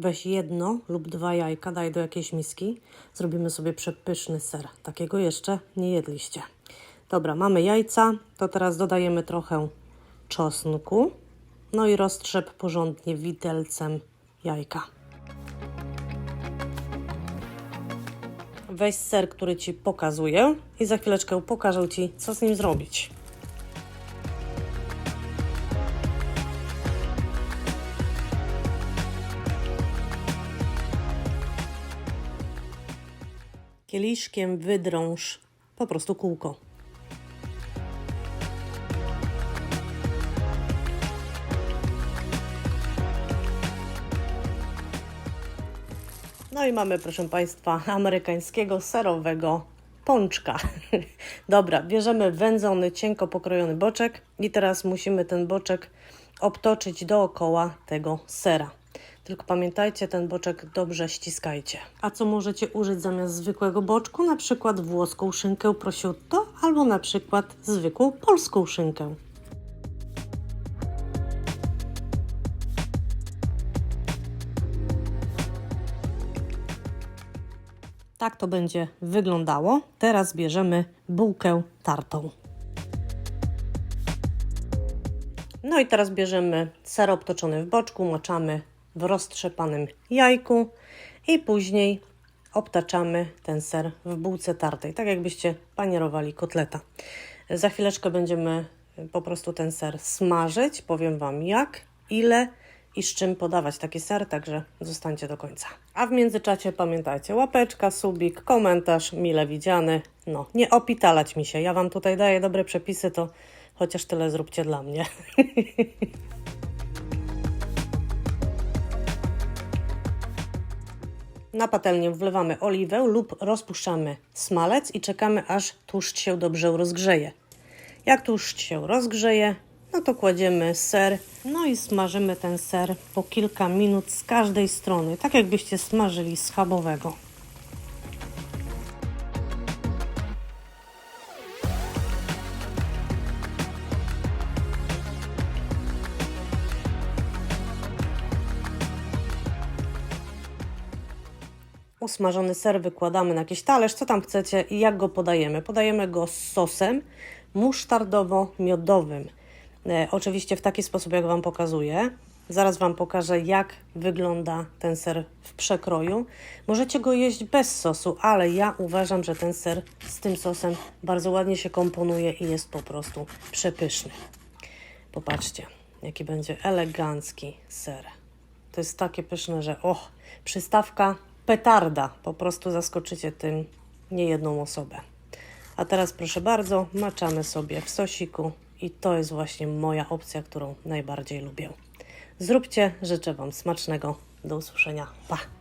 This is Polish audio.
Weź jedno lub dwa jajka, daj do jakiejś miski. Zrobimy sobie przepyszny ser. Takiego jeszcze nie jedliście. Dobra, mamy jajca, to teraz dodajemy trochę czosnku. No i roztrzep porządnie widelcem jajka. Weź ser, który Ci pokazuję i za chwileczkę pokażę Ci, co z nim zrobić. Kieliszkiem wydrąż po prostu kółko. No i mamy, proszę Państwa, amerykańskiego serowego pączka. Dobra, bierzemy wędzony, cienko pokrojony boczek i teraz musimy ten boczek obtoczyć dookoła tego sera. Tylko pamiętajcie, ten boczek dobrze ściskajcie. A co możecie użyć zamiast zwykłego boczku? Na przykład włoską szynkę prosciutto albo na przykład zwykłą polską szynkę. Tak to będzie wyglądało. Teraz bierzemy bułkę tartą. No i teraz bierzemy ser obtoczony w boczku, maczamy w roztrzepanym jajku i później obtaczamy ten ser w bułce tartej, tak jakbyście panierowali kotleta. Za chwileczkę będziemy po prostu ten ser smażyć. Powiem Wam jak, ile i z czym podawać taki ser, także zostańcie do końca. A w międzyczasie pamiętajcie, łapeczka, subik, komentarz, mile widziany. No, nie opitalać mi się. Ja Wam tutaj daję dobre przepisy, to chociaż tyle zróbcie dla mnie. Na patelnię wlewamy oliwę lub rozpuszczamy smalec i czekamy aż tłuszcz się dobrze rozgrzeje. Jak tłuszcz się rozgrzeje, no to kładziemy ser, no i smażymy ten ser po kilka minut z każdej strony, tak jakbyście smażyli schabowego. Usmażony ser wykładamy na jakiś talerz, co tam chcecie i jak go podajemy. Podajemy go z sosem musztardowo-miodowym. E, oczywiście w taki sposób, jak Wam pokazuję. Zaraz Wam pokażę, jak wygląda ten ser w przekroju. Możecie go jeść bez sosu, ale ja uważam, że ten ser z tym sosem bardzo ładnie się komponuje i jest po prostu przepyszny. Popatrzcie, jaki będzie elegancki ser. To jest takie pyszne, że och, przystawka petarda. Po prostu zaskoczycie tym niejedną osobę. A teraz proszę bardzo, maczamy sobie w sosiku i to jest właśnie moja opcja, którą najbardziej lubię. Zróbcie, życzę Wam smacznego. Do usłyszenia. Pa!